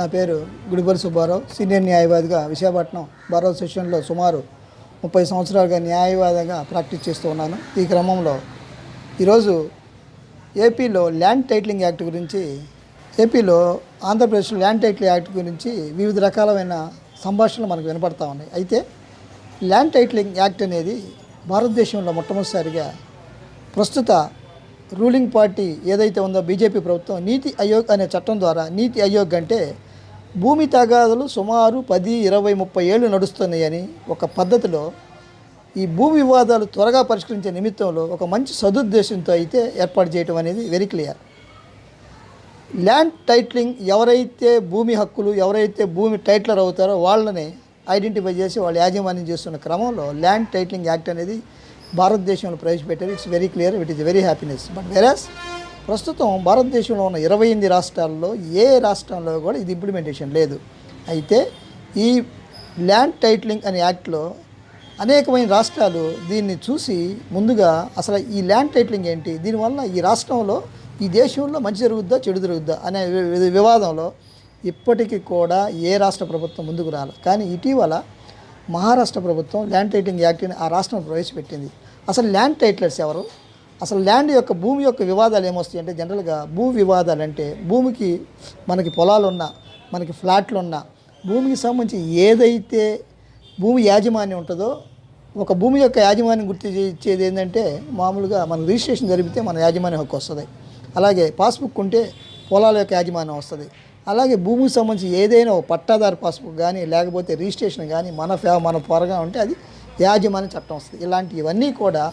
నా పేరు గుడిపల్లి సుబ్బారావు. సీనియర్ న్యాయవాదిగా విశాఖపట్నం బార్ సెషన్లో సుమారు ముప్పై సంవత్సరాలుగా న్యాయవాదిగా ప్రాక్టీస్ చేస్తూ ఉన్నాను. ఈ క్రమంలో ఈరోజు ఏపీలో ల్యాండ్ టైటిలింగ్ యాక్ట్ గురించి ఏపీలో ఆంధ్రప్రదేశ్ ల్యాండ్ టైటిల్ యాక్ట్ గురించి వివిధ రకాలమైన సంభాషణలు మనకు వినపడతా ఉన్నాయి. అయితే ల్యాండ్ టైటిలింగ్ యాక్ట్ అనేది భారతదేశంలో మొట్టమొదటిసారిగా ప్రస్తుత రూలింగ్ పార్టీ ఏదైతే ఉందో బీజేపీ ప్రభుత్వం నీతి ఆయోగ్ అనే చట్టం ద్వారా నీతి ఆయోగ్ అంటే భూమి తగాదులు సుమారు పది ఇరవై ముప్పై ఏళ్ళు నడుస్తున్నాయని ఒక పద్ధతిలో ఈ భూ వివాదాలు త్వరగా పరిష్కరించే నిమిత్తంలో ఒక మంచి సదుద్దేశంతో అయితే ఏర్పాటు చేయడం అనేది వెరీ క్లియర్ ల్యాండ్ టైట్లింగ్ ఎవరైతే భూమి హక్కులు ఎవరైతే భూమి టైట్లర్ అవుతారో వాళ్ళని ఐడెంటిఫై చేసి వాళ్ళు యాజమాన్యం చేస్తున్న క్రమంలో ల్యాండ్ టైట్లింగ్ యాక్ట్ అనేది భారతదేశంలో ప్రవేశపెట్టారు. It's very clear it is very happiness but whereas ప్రస్తుతం భారతదేశంలో ఉన్న ఇరవై ఎనిమిది రాష్ట్రాల్లో ఏ రాష్ట్రంలో కూడా ఇది ఇంప్లిమెంటేషన్ లేదు. అయితే ఈ ల్యాండ్ టైటిలింగ్ అనే యాక్ట్లో అనేకమైన రాష్ట్రాలు దీన్ని చూసి ముందుగా అసలు ఈ ల్యాండ్ టైటిలింగ్ ఏంటి? దీనివల్ల ఈ రాష్ట్రంలో ఈ దేశంలో మంచి జరుగుద్దా చెడు జరుగుద్దా అనే వివాదంలో ఇప్పటికీ కూడా ఏ రాష్ట్ర ప్రభుత్వం ముందుకు రాలి. కానీ ఇటీవల మహారాష్ట్ర ప్రభుత్వం ల్యాండ్ టైటిలింగ్ యాక్ట్ని ఆ రాష్ట్రం ప్రవేశపెట్టింది. అసలు ల్యాండ్ టైటిలర్స్ ఎవరు? అసలు ల్యాండ్ యొక్క భూమి యొక్క వివాదాలు ఏమొస్తాయి అంటే జనరల్గా భూ వివాదాలు అంటే భూమికి మనకి పొలాలు ఉన్నా మనకి ఫ్లాట్లు ఉన్నా భూమికి సంబంధించి ఏదైతే భూమి యాజమాన్యం ఉంటుందో ఒక భూమి యొక్క యాజమాన్యం గుర్తు ఇచ్చేది ఏంటంటే మామూలుగా మన రిజిస్ట్రేషన్ జరిపితే మన యాజమాన్యం హక్కు వస్తుంది. అలాగే పాస్బుక్ ఉంటే పొలాల యొక్క యాజమాన్యం వస్తుంది. అలాగే భూమికి సంబంధించి ఏదైనా ఒక పట్టాదారు పాస్బుక్ కానీ లేకపోతే రిజిస్ట్రేషన్ కానీ మన ఫే మన త్వరగా ఉంటే అది యాజమాన్య చట్టం వస్తుంది. ఇలాంటివన్నీ కూడా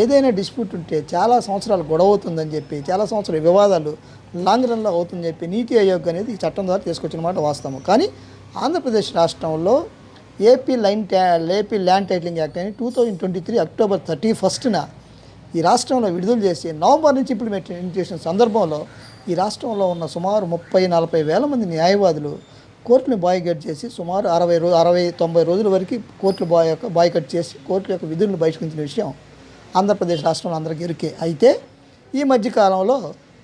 ఏదైనా డిస్ప్యూట్ ఉంటే చాలా సంవత్సరాలు గొడవ అవుతుందని చెప్పి చాలా సంవత్సరాల వివాదాలు లాంగ్ రన్లో అవుతుందని చెప్పి నీతి ఆయోగ్ అనేది ఈ చట్టం ద్వారా తీసుకొచ్చిన మాట వాస్తవం. కానీ ఆంధ్రప్రదేశ్ రాష్ట్రంలో ఏపీ లైన్ ట్యా ఏపీ ల్యాండ్ టైటిలింగ్ యాక్ట్ అని two thousand twenty three October thirty ఫస్ట్న ఈ రాష్ట్రంలో విడుదల చేసి నవంబర్ నుంచి ఇంప్లిమెంటేషన్ సందర్భంలో ఈ రాష్ట్రంలో ఉన్న సుమారు ముప్పై నలభై వేల మంది న్యాయవాదులు కోర్టుని బాయ్కట్ చేసి సుమారు అరవై రోజు అరవై తొంభై రోజుల వరకు కోర్టులు బాయ్ యొక్క బాయ్కట్ చేసి కోర్టుల యొక్క విధులను బహిష్కరించిన విషయం ఆంధ్రప్రదేశ్ రాష్ట్రంలో అందరికీ ఇరికే. అయితే ఈ మధ్యకాలంలో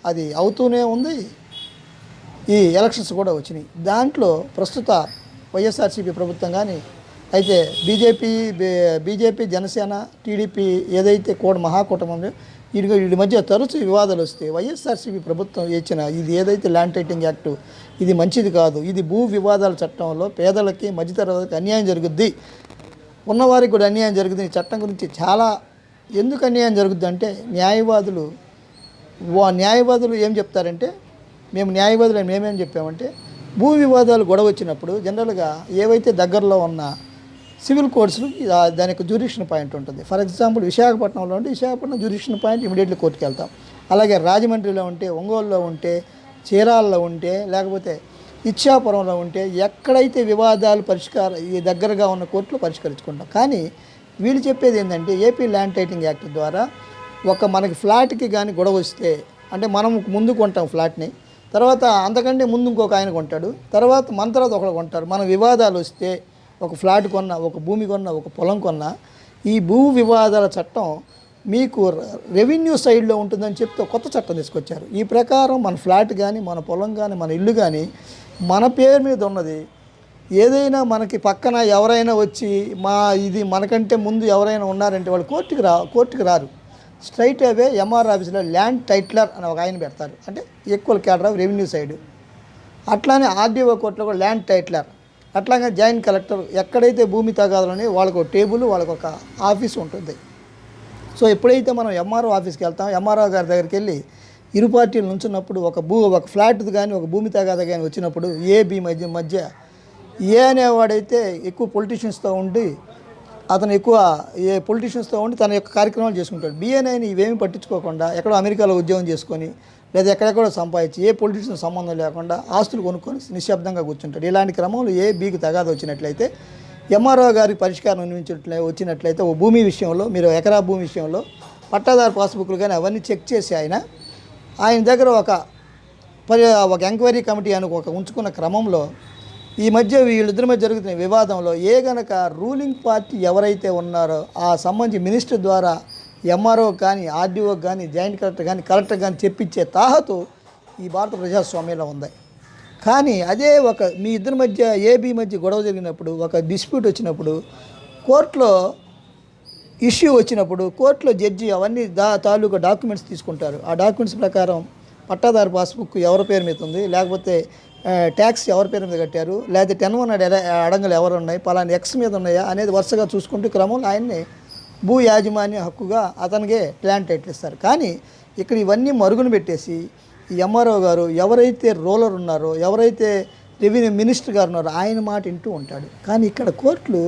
అది అవుతూనే ఉంది. ఈ ఎలక్షన్స్ కూడా వచ్చినాయి. దాంట్లో ప్రస్తుత వైఎస్ఆర్సీపీ ప్రభుత్వం కానీ అయితే బీజేపీ బీజేపీ జనసేన టీడీపీ ఏదైతే కూడా మహాకూటమి వీడి వీడి మధ్య తరచు వివాదాలు వస్తే వైఎస్ఆర్సీపీ ప్రభుత్వం ఇచ్చిన ఇది ఏదైతే ల్యాండ్ టైటింగ్ యాక్టు ఇది మంచిది కాదు. ఇది భూ వివాదాల చట్టంలో పేదలకి మధ్యతరగతికి అన్యాయం జరుగుద్ది. ఉన్నవారికి కూడా అన్యాయం జరుగుతుంది ఈ చట్టం గురించి చాలా ఎందుకు అన్యాయం జరుగుద్ది అంటే న్యాయవాదులు వా న్యాయవాదులు ఏం చెప్తారంటే మేము న్యాయవాదులు మేమేం చెప్పామంటే భూ వివాదాలు గొడవ వచ్చినప్పుడు జనరల్గా ఏవైతే దగ్గరలో ఉన్న సివిల్ కోర్ట్స్లో దాని యొక్క జ్యూరిక్షన్ పాయింట్ ఉంటుంది. ఫర్ ఎగ్జాంపుల్ విశాఖపట్నంలో ఉంటే విశాఖపట్నం జ్యూరిక్షన్ పాయింట్ ఇమీడియట్లీ కోర్టుకి వెళ్తాం. అలాగే రాజమండ్రిలో ఉంటే ఒంగోలులో ఉంటే చీరాల్లో ఉంటే లేకపోతే ఇచ్చాపురంలో ఉంటే ఎక్కడైతే వివాదాలు పరిష్కార ఈ దగ్గరగా ఉన్న కోర్టులో పరిష్కరించుకుంటాం. కానీ వీళ్ళు చెప్పేది ఏంటంటే ఏపీ ల్యాండ్ టైటింగ్ యాక్ట్ ద్వారా ఒక మనకి ఫ్లాట్కి కానీ గొడవ వస్తే అంటే మనం ముందు కొంటాం ఫ్లాట్ని తర్వాత అంతకంటే ముందు ఇంకొక ఆయన కొంటాడు తర్వాత మన తర్వాత ఒకరు కొంటారు మన వివాదాలు వస్తే ఒక ఫ్లాట్ కొన్నా ఒక భూమి కొన్నా ఒక పొలం కొన్నా ఈ భూ వివాదాల చట్టం మీకు రెవెన్యూ సైడ్లో ఉంటుందని చెప్తే కొత్త చట్టం తీసుకొచ్చారు. ఈ ప్రకారం మన ఫ్లాట్ కానీ మన పొలం కానీ మన ఇల్లు కానీ మన పేరు మీద ఉన్నది ఏదైనా మనకి పక్కన ఎవరైనా వచ్చి మా ఇది మనకంటే ముందు ఎవరైనా ఉన్నారంటే వాళ్ళు కోర్టుకి రా కోర్టుకి రారు. స్ట్రైట్ అవే ఎంఆర్ ఆఫీస్లో ల్యాండ్ టైట్లర్ అని ఒక ఆయన పెడతారు. అంటే equal cadre of revenue side అట్లానే ఆర్డీఓ కోర్టులో కూడా ల్యాండ్ టైట్లర్. అట్లాగే జాయింట్ కలెక్టర్ ఎక్కడైతే భూమి తగాదాలని వాళ్ళకు ఒక టేబుల్ వాళ్ళకు ఒక ఆఫీస్ ఉంటుంది. సో ఎప్పుడైతే మనం ఎంఆర్ఓ ఆఫీస్కి వెళ్తాం ఎంఆర్ఓ గారి దగ్గరికి వెళ్ళి ఇరు పార్టీలు నుంచున్నప్పుడు ఒక భూ ఒక ఫ్లాట్ కానీ ఒక భూమి తగాద కానీ వచ్చినప్పుడు ఏ బి మధ్య మధ్య ఏ అనేవాడైతే ఎక్కువ పొలిటీషియన్స్తో ఉండి అతను ఎక్కువ ఏ పొలిటీషియన్స్తో ఉండి తన యొక్క కార్యక్రమాలు చేసుకుంటాడు. బిఎన్ఐని ఇవేమీ పట్టించుకోకుండా ఎక్కడో అమెరికాలో ఉద్యోగం చేసుకొని లేదా ఎక్కడెక్కడో సంపాదించి ఏ పొలిటీషియన్ సంబంధం లేకుండా ఆస్తులు కొనుక్కొని నిశ్శబ్దంగా కూర్చుంటాడు. ఇలాంటి క్రమంలో ఏ బీకి తగాద వచ్చినట్లయితే ఎంఆర్ఓ గారి పరిష్కారం అనిపించినట్లే వచ్చినట్లయితే ఓ భూమి విషయంలో మీరు ఎకరా భూమి విషయంలో పట్టాదారు పాస్బుక్లు కానీ అవన్నీ చెక్ చేసి ఆయన ఆయన దగ్గర ఒక పరి ఒక ఎంక్వైరీ కమిటీ అని ఒక ఉంచుకున్న క్రమంలో ఈ మధ్య వీళ్ళిద్దరి మధ్య జరుగుతున్న వివాదంలో ఏ గనక రూలింగ్ పార్టీ ఎవరైతే ఉన్నారో ఆ సంబంధించి మినిస్టర్ ద్వారా ఎంఆర్ఓ కానీ ఆర్డీఓ కానీ జాయింట్ కలెక్టర్ కానీ కలెక్టర్ కానీ చెప్పించే తాహతు ఈ భారత ప్రజాస్వామ్యంలో ఉంది. కానీ అదే ఒక మీ ఇద్దరి మధ్య ఏబీ మధ్య గొడవ జరిగినప్పుడు ఒక డిస్ప్యూట్ వచ్చినప్పుడు కోర్టులో ఇష్యూ వచ్చినప్పుడు కోర్టులో జడ్జి అవన్నీ దా తాలూకా డాక్యుమెంట్స్ తీసుకుంటారు. ఆ డాక్యుమెంట్స్ ప్రకారం పట్టాదారు పాస్బుక్ ఎవరి పేరు మీద ఉంది? లేకపోతే ట్యాక్స్ ఎవరి పేరు మీద కట్టారు? లేకపోతే టెన్ వన్ అడంగలు ఎవరు ఉన్నాయి? పలానా ఎక్స్ మీద ఉన్నాయా? అనేది వరుసగా చూసుకుంటూ క్రమంలో ఆయన్ని భూ యాజమాన్య హక్కుగా అతనికే ప్లాన్ టైటిల్ ఇస్తారు కానీ ఇక్కడ ఇవన్నీ మరుగున పెట్టేసి ఈ ఎంఆర్ఓ గారు ఎవరైతే రూలర్ ఉన్నారో ఎవరైతే రెవెన్యూ మినిస్టర్ గారు ఉన్నారో ఆయన మాట వింటూ ఉంటాడు. కానీ ఇక్కడ కోర్టులు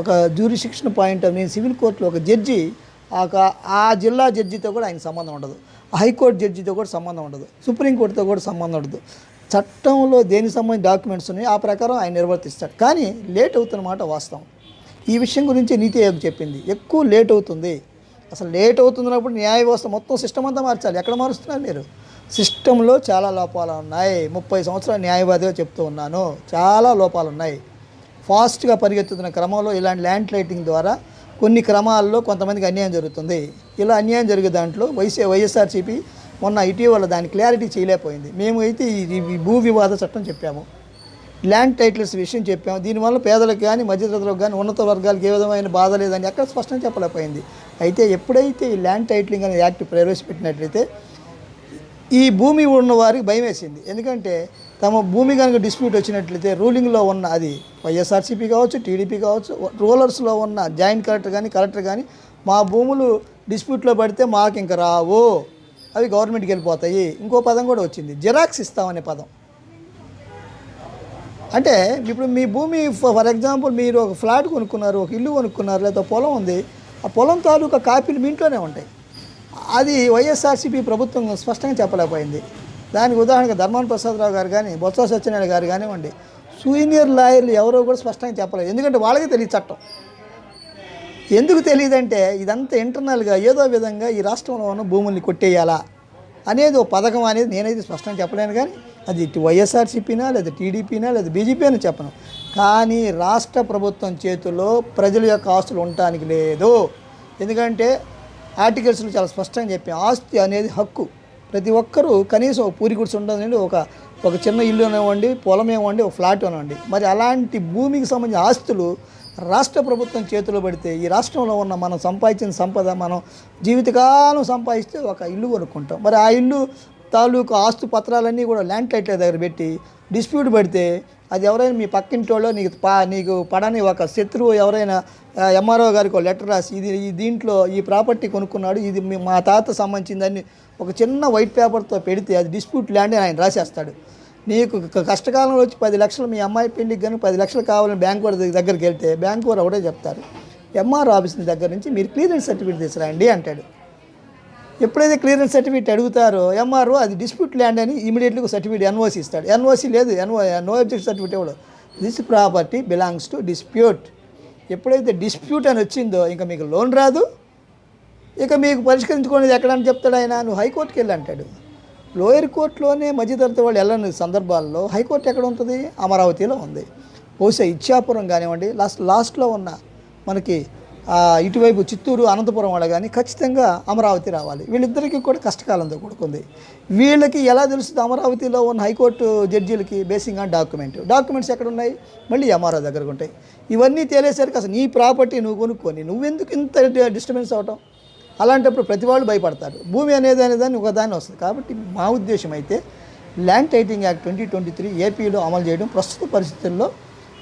ఒక జ్యూరిశిక్షణ పాయింట్ నేను సివిల్ కోర్టులో ఒక జడ్జి ఆ ఆ జిల్లా జడ్జితో కూడా ఆయన సంబంధం ఉండదు. హైకోర్టు జడ్జితో కూడా సంబంధం ఉండదు. సుప్రీంకోర్టుతో కూడా సంబంధం ఉండదు. చట్టంలో దేనికి సంబంధించిన డాక్యుమెంట్స్ ఉన్నాయో ఆ ప్రకారం ఆయన నిర్వర్తిస్తాడు. కానీ లేట్ అవుతున్న మాట వాస్తవం. ఈ విషయం గురించి నీతి ఆయోగ్ చెప్పింది. ఎక్కువ లేట్ అవుతుంది. అసలు లేట్ అవుతున్నప్పుడు న్యాయ వ్యవస్థ మొత్తం సిస్టమ్ అంతా మార్చాలి. ఎక్కడ మారుస్తున్నారు మీరు? సిస్టంలో చాలా లోపాలు ఉన్నాయి. ముప్పై సంవత్సరాల న్యాయవాదిగా చెప్తూ ఉన్నాను. చాలా లోపాలు ఉన్నాయి. ఫాస్ట్గా పరిగెత్తుతున్న క్రమంలో ఇలాంటి ల్యాండ్ లైటింగ్ ద్వారా కొన్ని క్రమాల్లో కొంతమందికి అన్యాయం జరుగుతుంది. ఇలా అన్యాయం జరిగే దాంట్లో వైసీ వైఎస్ఆర్సీపీ మొన్న ఇటీవల దాని క్లారిటీ చేయలేకపోయింది. మేము అయితే ఈ భూ వివాద చట్టం చెప్పాము. ల్యాండ్ టైటిల్స్ విషయం చెప్పాము. దీనివల్ల పేదలకు కానీ మధ్యతరగతులకు కానీ ఉన్నత వర్గాలకు ఏ విధమైన బాధ లేదని ఎక్కడ స్పష్టం చెప్పలేకపోయింది. అయితే ఎప్పుడైతే ఈ ల్యాండ్ టైటిలింగ్ అనే యాక్ట్ ప్రవేశపెట్టినట్లయితే ఈ భూమి ఉన్న వారికి భయం వేసింది ఎందుకంటే తమ భూమి కనుక డిస్ప్యూట్ వచ్చినట్లయితే రూలింగ్లో ఉన్న అది వైఎస్ఆర్సీపీ కావచ్చు టీడీపీ కావచ్చు రూలర్స్లో ఉన్న జాయింట్ కలెక్టర్ కానీ కలెక్టర్ కానీ మా భూములు డిస్ప్యూట్లో పడితే మాకు ఇంకా రావు. అవి గవర్నమెంట్కి వెళ్ళిపోతాయి. ఇంకో పదం కూడా వచ్చింది. జిరాక్స్ ఇస్తామనే పదం. అంటే ఇప్పుడు మీ భూమి ఫర్ ఎగ్జాంపుల్ మీరు ఒక ఫ్లాట్ కొనుక్కున్నారు ఒక ఇల్లు కొనుక్కున్నారు లేదా పొలం ఉంది. ఆ పొలం తాలూకా కాపీలు మీ ఇంట్లోనే ఉంటాయి. అది వైఎస్ఆర్సీపీ ప్రభుత్వం స్పష్టంగా చెప్పలేకపోయింది. దానికి ఉదాహరణకు ధర్మాన ప్రసాదరావు గారు కానీ బొత్స సత్యనారాయణ గారు కానివ్వండి సీనియర్ లాయర్లు ఎవరో కూడా స్పష్టంగా చెప్పలేదు. ఎందుకంటే వాళ్ళకి తెలియదు చట్టం. ఎందుకు తెలియదంటే ఇదంతా ఇంటర్నల్గా ఏదో విధంగా ఈ రాష్ట్రంలో ఉన్న భూముల్ని కొట్టేయాలా అనేది ఒక పథకం అనేది నేనైతే స్పష్టంగా చెప్పలేను కానీ అది వైఎస్ఆర్సీపీనా లేదా టీడీపీనా లేదా బీజేపీ అని చెప్పను. కానీ రాష్ట్ర ప్రభుత్వం చేతుల్లో ప్రజల యొక్క ఆస్తులు ఉండటానికి లేదు. ఎందుకంటే ఆర్టికల్స్లో చాలా స్పష్టంగా చెప్పాం. ఆస్తి అనేది హక్కు. ప్రతి ఒక్కరూ కనీసం ఒక పూరి గుడిసి ఉండదండి ఒక ఒక చిన్న ఇల్లు అనివ్వండి పొలం ఏమండి ఒక ఫ్లాట్ అనివ్వండి మరి అలాంటి భూమికి సంబంధించిన ఆస్తులు రాష్ట్ర ప్రభుత్వం చేతిలో పడితే ఈ రాష్ట్రంలో ఉన్న మనం సంపాదించిన సంపద మనం జీవితకాలం సంపాదిస్తే ఒక ఇల్లు కొనుక్కుంటాం. మరి ఆ ఇల్లు తాలూకు ఆస్తు పత్రాలన్నీ కూడా ల్యాండ్ టైటిల్ దగ్గర పెట్టి డిస్ప్యూట్ పెడితే అది ఎవరైనా మీ పక్కింటి వాళ్ళు నీకు పా నీకు పడని ఒక శత్రువు ఎవరైనా ఎంఆర్ఓ గారికి ఒక లెటర్ రాసి ఇది ఈ దీంట్లో ఈ ప్రాపర్టీ కొనుక్కున్నాడు ఇది మీ- మా తాత సంబంధించిందని ఒక చిన్న వైట్ పేపర్తో పెడితే అది డిస్ప్యూట్ ల్యాండ్ అని ఆయన రాసేస్తాడు. నీకు కష్టకాలంలో వచ్చి పది లక్షలు మీ అమ్మాయి పెళ్ళికి కానీ పది లక్షలు కావాలని బ్యాంక్ వారి దగ్గరికి వెళ్తే బ్యాంక్ వారు ఒకటే చెప్తారు. ఎంఆర్ ఆఫీస్ దగ్గర నుంచి మీరు క్లియరెన్స్ సర్టిఫికేట్ తీసుకురండి అంటాడు. ఎప్పుడైతే క్లియరెన్స్ సర్టిఫికేట్ అడుగుతారో ఎంఆర్ఓ అది డిస్ప్యూట్ ల్యాండ్ అని ఇమీడియట్లీ ఒక సర్టిఫికేట్ ఎన్ఓసి ఇస్తాడు ఎన్ఓసి లేదు ఎన్ఓ నో అబ్జెక్ట్ సర్టిఫికేట్ ఇవ్వడు this property belongs to dispute ఎప్పుడైతే డిస్ప్యూట్ అని వచ్చిందో ఇంకా మీకు లోన్ రాదు. ఇక మీకు పరిష్కరించుకునేది ఎక్కడని చెప్తాడు ఆయన? నువ్వు హైకోర్టుకి వెళ్ళి అంటాడు. లోయర్ కోర్టులోనే మధ్యతరగతి వాళ్ళు వెళ్ళని సందర్భాల్లో హైకోర్టు ఎక్కడ ఉంటుంది? అమరావతిలో ఉంది. బహుశా ఇచ్చాపురం కానివ్వండి లాస్ట్ లాస్ట్లో ఉన్న మనకి ఇటువైపు చిత్తూరు అనంతపురం వాళ్ళు కానీ ఖచ్చితంగా అమరావతి రావాలి. వీళ్ళిద్దరికీ కూడా కష్టకాలంతో కూడుకుంది. వీళ్ళకి ఎలా తెలుస్తుంది అమరావతిలో ఉన్న హైకోర్టు జడ్జీలకి బేసింగ్ ఆన్ డాక్యుమెంట్? డాక్యుమెంట్స్ ఎక్కడ ఉన్నాయి మళ్ళీ ఎంఆర్ఓ దగ్గరకు ఉంటాయి. ఇవన్నీ తేలేసరికి అసలు నీ ప్రాపర్టీ నువ్వు కొనుక్కొని నువ్వెందుకు ఇంత డిస్టర్బెన్స్ అవటం? అలాంటప్పుడు ప్రతి వాళ్ళు భయపడతారు. భూమి అనేది అనేదాన్ని ఒక దాన్ని వస్తుంది. కాబట్టి మా ఉద్దేశం అయితే land titling act twenty twenty three ఏపీలో అమలు చేయడం ప్రస్తుత పరిస్థితుల్లో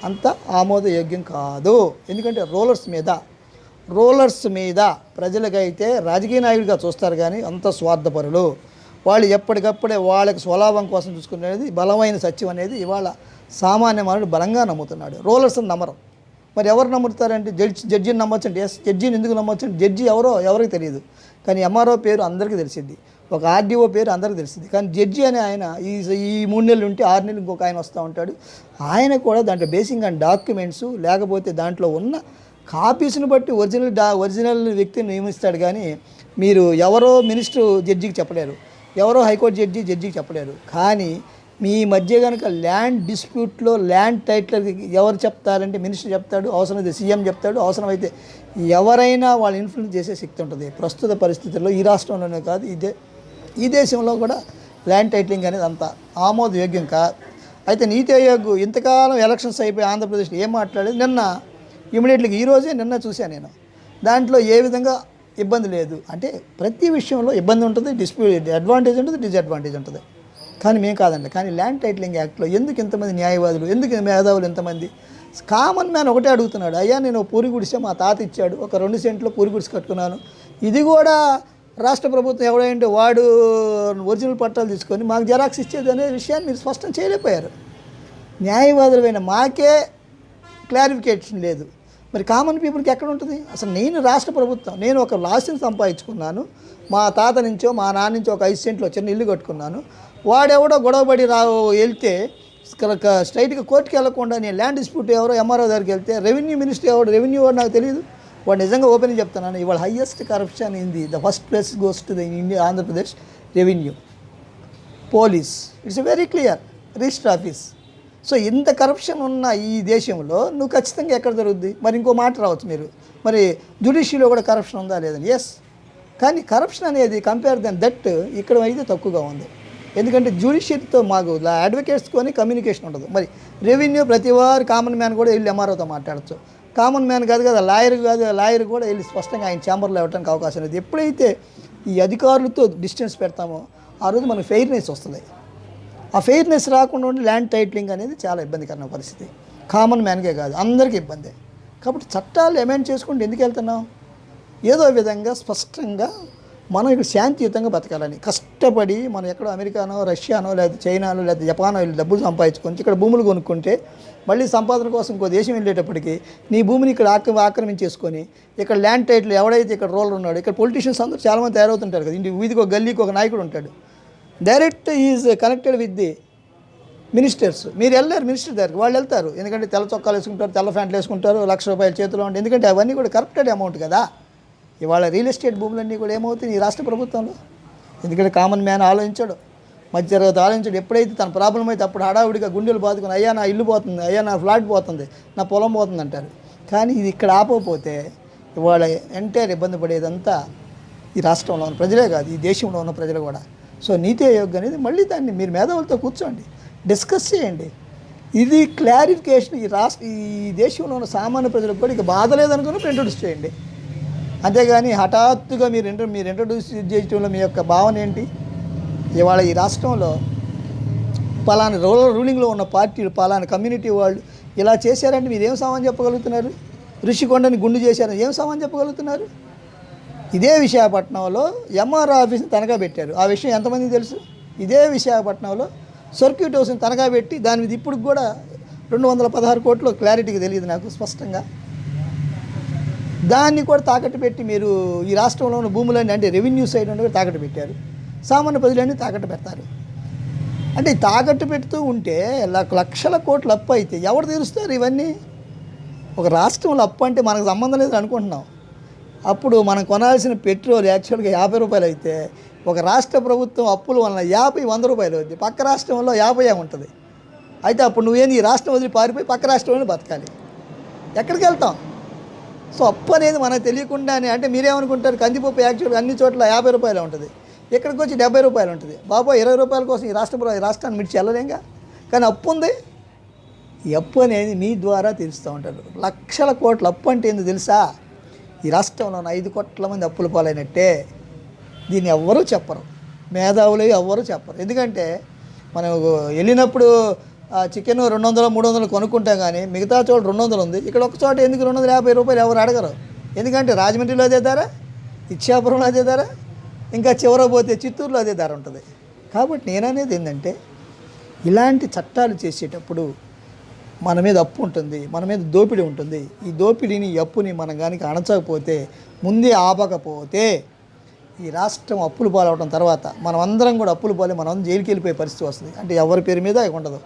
అంత ఆమోదయోగ్యం కాదు. ఎందుకంటే రోలర్స్ మీద రోలర్స్ మీద ప్రజలకైతే రాజకీయ నాయకుడిగా చూస్తారు కానీ అంత స్వార్థపరులు. వాళ్ళు ఎప్పటికప్పుడే వాళ్ళకి స్వలాభం కోసం చూసుకునేది బలమైన సత్యం అనేది ఇవాళ సామాన్య మానవుడు బలంగా నమ్ముతున్నాడు. రోలర్స్ నమ్మరు. మరి ఎవరు నమ్ముతారంటే జడ్జి జడ్జిని నమ్మొచ్చండి? ఎస్ జడ్జిని ఎందుకు నమ్మొచ్చండి? జడ్జి ఎవరో ఎవరికి తెలియదు. కానీ ఎంఆర్ఓ పేరు అందరికీ తెలిసింది. ఒక ఆర్డీఓ పేరు అందరికీ తెలిసింది. కానీ జడ్జి అనే ఆయన ఈ ఈ మూడు నెలలు ఉంటే ఆరు నెలలు ఇంకొక ఆయన వస్తూ ఉంటాడు. ఆయన కూడా దాంట్లో బేసింగ్ అండ్ డాక్యుమెంట్స్ లేకపోతే దాంట్లో ఉన్న కాపీస్ని బట్టి ఒరిజినల్ డా ఒరిజినల్ వ్యక్తిని నియమిస్తాడు కానీ మీరు ఎవరో మినిస్టర్ జడ్జికి చెప్పలేరు. ఎవరో హైకోర్టు జడ్జి జడ్జికి చెప్పలేరు. కానీ మీ మధ్య కనుక ల్యాండ్ డిస్ప్యూట్లో ల్యాండ్ టైటిల్ ఎవరు చెప్తారంటే మినిస్టర్ చెప్తాడు అవసరమైతే సీఎం చెప్తాడు అవసరమైతే ఎవరైనా వాళ్ళు ఇన్ఫ్లుయెన్స్ చేసే శక్తి ఉంటుంది. ప్రస్తుత పరిస్థితుల్లో ఈ రాష్ట్రంలోనే కాదు ఇదే ఈ దేశంలో కూడా ల్యాండ్ టైటిలింగ్ అనేది అంత ఆమోదయోగ్యం కా అయితే నీతి ఆయోగ్ ఇంతకాలం ఎలక్షన్స్ అయిపోయి ఆంధ్రప్రదేశ్లో ఏం మాట్లాడేది నిన్న ఇమీడియట్లీగా ఈరోజే నిన్న చూశాను నేను. దాంట్లో ఏ విధంగా ఇబ్బంది లేదు. అంటే ప్రతి విషయంలో ఇబ్బంది ఉంటుంది డిస్ప్యూట్ అడ్వాంటేజ్ ఉంటుంది డిసడ్వాంటేజ్ ఉంటుంది. కానీ మేము కాదండి. కానీ ల్యాండ్ టైటిలింగ్ యాక్ట్లో ఎందుకు ఇంతమంది న్యాయవాదులు ఎందుకు మేధావులు ఎంతమంది కామన్ మ్యాన్ ఒకటే అడుగుతున్నాడు. అయ్యా నేను పూరి గుడిసే మా తాత ఇచ్చాడు. ఒక రెండు సెంట్లో పూరి గుడిసె కట్టుకున్నాను. ఇది కూడా రాష్ట్ర ప్రభుత్వం ఎవడైంటే వాడు ఒరిజినల్ పట్టాలు తీసుకొని మాకు జెరాక్స్ ఇచ్చేది అనే విషయాన్ని మీరు స్పష్టం చేయలేకపోయారు. న్యాయవాదులమైన మాకే క్లారిఫికేషన్ లేదు. మరి కామన్ పీపుల్కి ఎక్కడ ఉంటుంది అసలు నేను రాష్ట్ర ప్రభుత్వం నేను ఒక లాస్ట్ని సంపాదించుకున్నాను. మా తాత నుంచో మా నాన్న నుంచో ఒక ఐదు సెంట్లో చిన్న ఇల్లు కట్టుకున్నాను. వాడెవడో గొడవపడి రా వెళ్తే స్ట్రైట్గా కోర్టుకి వెళ్ళకుండా నేను ల్యాండ్ డిస్ప్యూట్ ఎవరో ఎంఆర్ఓ దగ్గరికి వెళ్తే రెవెన్యూ మినిస్టర్ ఎవరు రెవెన్యూ వాడు నాకు తెలియదు వాడు నిజంగా ఓపెన్ చెప్తున్నాను ఇవాళ highest corruption in the the first place goes to the India Andhra Pradesh revenue police it's very clear register office so ఇంత కరప్షన్ ఉన్న ఈ దేశంలో నువ్వు ఖచ్చితంగా ఎక్కడ జరుగుద్ది? మరి ఇంకో మాట రావచ్చు మీరు. మరి జుడిషియలో కూడా కరప్షన్ ఉందా లేదని ఎస్ కానీ కరప్షన్ అనేది కంపేర్ దెన్ దట్ ఇక్కడ అయితే తక్కువగా ఉంది. ఎందుకంటే జ్యుడిషియరీతో మాకు అడ్వకేట్స్కొని కమ్యూనికేషన్ ఉండదు. మరి రెవెన్యూ ప్రతి వారు కామన్ మ్యాన్ కూడా వెళ్ళి ఎంఆర్ఓతో మాట్లాడచ్చు. కామన్ మ్యాన్ కాదు కదా లాయర్ కాదు లాయర్ కూడా వెళ్ళి స్పష్టంగా ఆయన ఛాంబర్లో ఇవ్వడానికి అవకాశం లేదు. ఎప్పుడైతే ఈ అధికారులతో డిస్టెన్స్ పెడతామో ఆ రోజు మనకు ఫెయిర్నెస్ వస్తుంది. ఆ ఫెయిర్నెస్ రాకుండా ఉండి ల్యాండ్ టైట్లింగ్ అనేది చాలా ఇబ్బందికరమైన పరిస్థితి. కామన్ మ్యాన్కే కాదు అందరికీ ఇబ్బంది. కాబట్టి చట్టాలు అమెండ్ చేసుకుంటూ ఎందుకు వెళ్తున్నాం ఏదో విధంగా స్పష్టంగా మనం ఇక్కడ శాంతియుతంగా బతకాలని. కష్టపడి మనం ఎక్కడో అమెరికానో రష్యానో లేదా చైనానో లేదా జపానో వెళ్ళి డబ్బులు సంపాదించుకొని ఇక్కడ భూములు కొనుక్కుంటే మళ్ళీ సంపాదన కోసం ఇంకో దేశం వెళ్ళేటప్పటికి నీ భూమిని ఇక్కడ ఆక్ర ఆక్రమించేసుకొని ఇక్కడ ల్యాండ్ టైట్లు ఎవడైతే ఇక్కడ రోలర్ ఉన్నాడో ఇక్కడ పొలిటీషియన్స్ అందరూ చాలామంది తయారవుతుంటారు కదా. ఇంటి వీధికి ఒక గల్లీకి ఒక నాయకుడు ఉంటాడు. Direct is connected with the ministers. మీరు వెళ్ళారు మినిస్టర్ దగ్గరికి వాళ్ళు వెళ్తారు. ఎందుకంటే తెల్ల చొక్కాలు వేసుకుంటారు తెల్ల ప్యాంట్లు వేసుకుంటారు లక్ష రూపాయల చేతిలో ఉంటాయి ఎందుకంటే అవన్నీ కూడా కరప్టెడ్ అమౌంట్ కదా. ఇవాళ రియల్ ఎస్టేట్ భూములన్నీ కూడా ఏమవుతాయి ఈ రాష్ట్ర ప్రభుత్వంలో? ఎందుకంటే కామన్ మ్యాన్ ఆలోచించాడు. మధ్య తరగతి ఆలోచించాడు. ఎప్పుడైతే తన ప్రాబ్లం అయితే అప్పుడు హడావుడిగా గుండెలు బాదుకుని అయ్యా నా ఇల్లు పోతుంది అయ్యా నా ఫ్లాట్ పోతుంది నా పొలం పోతుంది అంటారు. కానీ ఇది ఇక్కడ ఆపకపోతే ఇవాళ ఎంటైర్ ఇబ్బంది పడేదంతా ఈ రాష్ట్రంలో ఉన్న ప్రజలే కాదు ఈ దేశంలో ఉన్న ప్రజలు కూడా. సో నీతి ఆయోగ్ అనేది మళ్ళీ దాన్ని మీరు మేధావులతో కూర్చోండి. డిస్కస్ చేయండి. ఇది క్లారిఫికేషన్ ఈ రాష్ట్ర ఈ దేశంలో ఉన్న సామాన్య ప్రజలకు కూడా ఇక బాధ లేదనుకుని ఇంట్రొడ్యూస్ చేయండి. అంతేగాని హఠాత్తుగా మీరు ఇంటర్ మీరు ఇంట్రొడ్యూస్ చేయడంలో మీ యొక్క భావన ఏంటి? ఇవాళ ఈ రాష్ట్రంలో పలానా రూరల్ రూలింగ్లో ఉన్న పార్టీలు పలానా కమ్యూనిటీ వాళ్ళు ఇలా చేశారంటే మీరు ఏం సామాన్ చెప్పగలుగుతున్నారు? ఋషికొండని గుండు చేశారని ఏం సామాన్ చెప్పగలుగుతున్నారు? ఇదే విశాఖపట్నంలో ఎంఆర్ ఆఫీస్ని తనఖా పెట్టారు. ఆ విషయం ఎంతమందికి తెలుసు? ఇదే విశాఖపట్నంలో సర్క్యూట్ హౌస్ని తనఖా పెట్టి దాని మీద ఇప్పుడు కూడా రెండు వందల పదహారు కోట్లు క్లారిటీగా తెలియదు నాకు స్పష్టంగా. దాన్ని కూడా తాకట్టు పెట్టి మీరు ఈ రాష్ట్రంలో ఉన్న భూములన్నీ అంటే రెవెన్యూ సైడ్ నుండి తాకట్టు పెట్టారు. సామాన్య ప్రజలన్నీ తాకట్టు పెడతారు. అంటే తాకట్టు పెడుతూ ఉంటే లక్ష- లక్షల కోట్లు అప్పు అయితే ఎవరు తీరుస్తారు ఇవన్నీ? ఒక రాష్ట్రంలో అప్పు అంటే మనకు సంబంధం లేదు అనుకుంటున్నాం. అప్పుడు మనం కొనాల్సిన పెట్రోల్ యాక్చువల్గా యాభై రూపాయలు అయితే ఒక రాష్ట్ర ప్రభుత్వం అప్పుల వలన యాభై వంద రూపాయలు అవుద్ది. పక్క రాష్ట్రంలో యాభై ఉంటుంది. అయితే అప్పుడు నువ్వేంది? ఈ రాష్ట్రం వదిలి పారిపోయి పక్క రాష్ట్రంలో బతకాలి. ఎక్కడికి వెళ్తాం? సో అప్పు అనేది మనకు తెలియకుండానే అంటే మీరేమనుకుంటారు? కందిపప్పు యాక్చువల్గా అన్ని చోట్ల యాభై రూపాయలు ఉంటుంది. ఇక్కడికి వచ్చి డెబ్బై రూపాయలు ఉంటుంది. బాబా ఇరవై రూపాయల కోసం ఈ రాష్ట్ర రాష్ట్రాన్ని మిడిచి వెళ్ళలేంగా? కానీ అప్పు ఉంది? ఈ అప్పు అనేది మీ ద్వారా తెలుస్తూ ఉంటారు. లక్షల కోట్ల అప్పు అంటే ఏందో తెలుసా? ఈ రాష్ట్రంలో ఐదు కోట్ల మంది అప్పులు పాలైనట్టే దీన్ని ఎవ్వరూ చెప్పరు. మేధావులు ఎవ్వరూ చెప్పరు. ఎందుకంటే మనం వెళ్ళినప్పుడు చికెన్ రెండు వందలు మూడు వందలు కొనుక్కుంటాం కానీ మిగతా చోట రెండు వందలు ఉంది. ఇక్కడ ఒక చోట ఎందుకు రెండు వందల యాభై రూపాయలు ఎవరు అడగరు? ఎందుకంటే రాజమండ్రిలో అదే ధర ఇచ్చాపురంలో అదే ధర ఇంకా చివర పోతే చిత్తూరులో అదే ధర ఉంటుంది. కాబట్టి నేననేది ఏంటంటే ఇలాంటి చట్టాలు చేసేటప్పుడు మన మీద అప్పు ఉంటుంది మన మీద దోపిడీ ఉంటుంది. ఈ దోపిడీని అప్పుని మనం కానీ అణచకపోతే ముందే ఆపకపోతే ఈ రాష్ట్రం అప్పులు పాలవడం తర్వాత మనం అందరం కూడా అప్పులు పాలి మనం అందరం జైలుకి వెళ్ళిపోయే పరిస్థితి వస్తుంది. అంటే ఎవరి పేరు మీద ఉండదు.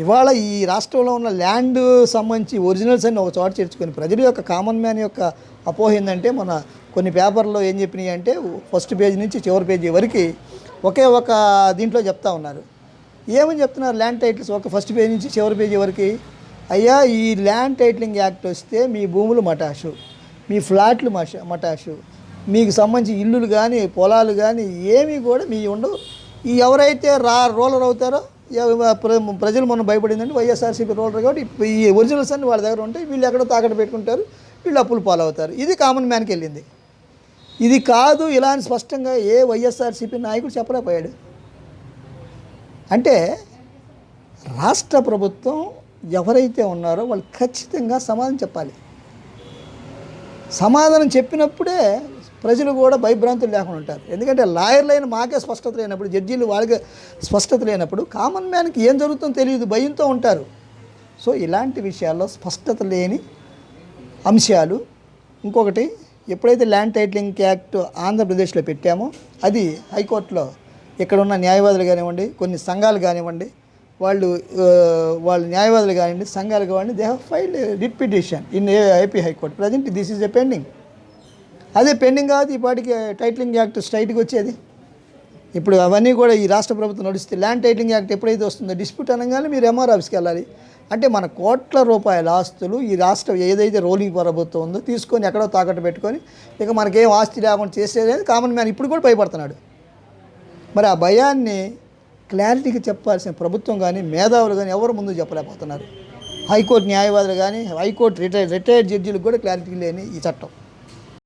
ఇవాళ ఈ రాష్ట్రంలో ఉన్న ల్యాండ్ సంబంధించి ఒరిజినల్స్ అన్ని ఒక చోట చేర్చుకొని ప్రజల యొక్క కామన్ మ్యాన్ యొక్క అపోహ ఏంటంటే మన కొన్ని పేపర్లో ఏం చెప్పినాయి అంటే ఫస్ట్ పేజ్ నుంచి చివరి పేజీ వరకు ఒకే ఒక దీంట్లో చెప్తా ఉన్నారు. ఏమని చెప్తున్నారు ల్యాండ్ టైటిల్స్ ఒక ఫస్ట్ పేజ్ నుంచి చివరి పేజీ వరకు. అయ్యా ఈ ల్యాండ్ టైటిలింగ్ యాక్ట్ వస్తే మీ భూములు మటాషు మీ ఫ్లాట్లు మష మటాషు. మీకు సంబంధించి ఇల్లులు కానీ పొలాలు కానీ ఏమీ కూడా మీ ఉండవు. ఈ ఎవరైతే రా రోలర్ అవుతారో ప్రజలు మనం భయపడిందంటే వైఎస్ఆర్సీపీ రోలర్ కాబట్టి ఈ ఒరిజినల్స్ అన్ని వాళ్ళ దగ్గర ఉంటాయి. వీళ్ళు ఎక్కడో తాకట్టు పెట్టుకుంటారు. వీళ్ళు అప్పులు పాలవుతారు. ఇది కామన్ మ్యాన్కి వెళ్ళింది. ఇది కాదు ఇలా అని స్పష్టంగా ఏ వైఎస్ఆర్సీపీ నాయకుడు చెప్పలేకపోయాడు. అంటే రాష్ట్ర ప్రభుత్వం ఎవరైతే ఉన్నారో వాళ్ళు ఖచ్చితంగా సమాధానం చెప్పాలి. సమాధానం చెప్పినప్పుడే ప్రజలు కూడా భయభ్రాంతులు లేకుండా ఉంటారు. ఎందుకంటే లాయర్లైన మాకే స్పష్టత లేనప్పుడు జడ్జీలు వాళ్ళకే స్పష్టత లేనప్పుడు కామన్ మ్యాన్కి ఏం జరుగుతుందో తెలియదు భయంతో ఉంటారు. సో ఇలాంటి విషయాల్లో స్పష్టత లేని అంశాలు ఇంకొకటి ఎప్పుడైతే ల్యాండ్ టైటిలింగ్ యాక్ట్ ఆంధ్రప్రదేశ్లో పెట్టామో అది హైకోర్టులో ఇక్కడ ఉన్న న్యాయవాదులు కానివ్వండి కొన్ని సంఘాలు కానివ్వండి వాళ్ళు వాళ్ళు న్యాయవాదులు కానివ్వండి సంఘాలు కానివ్వండి they have filed writ petition in AP high court present this is a pending అదే పెండింగ్ కాదు ఈ పాటికి టైటిలింగ్ యాక్ట్ స్ట్రైట్కి వచ్చేది. ఇప్పుడు అవన్నీ కూడా ఈ రాష్ట్ర ప్రభుత్వం నడుస్తే ల్యాండ్ టైటిలింగ్ యాక్ట్ ఎప్పుడైతే వస్తుందో డిస్ప్యూట్ అనగానే మీరు ఎంఆర్ ఆఫీస్కి వెళ్ళాలి. అంటే మన కోట్ల రూపాయల ఆస్తులు ఈ రాష్ట్రం ఏదైతే రోలింగ్ ప్రభుత్వం ఉందో తీసుకొని ఎక్కడో తాకట్టు పెట్టుకొని ఇక మనకేం ఆస్తి లేకుండా చేసేది కామన్ మ్యాన్ ఇప్పుడు కూడా భయపడుతున్నాడు. మరి ఆ భయాన్ని క్లారిటీకి చెప్పాల్సిన ప్రభుత్వం కానీ మేధావులు కానీ ఎవరు ముందు చెప్పలేకపోతున్నారు. హైకోర్టు న్యాయవాదులు కానీ హైకోర్టు రిటైర్డ్ రిటైర్డ్ జడ్జీలకు కూడా క్లారిటీ లేని ఈ చట్టం.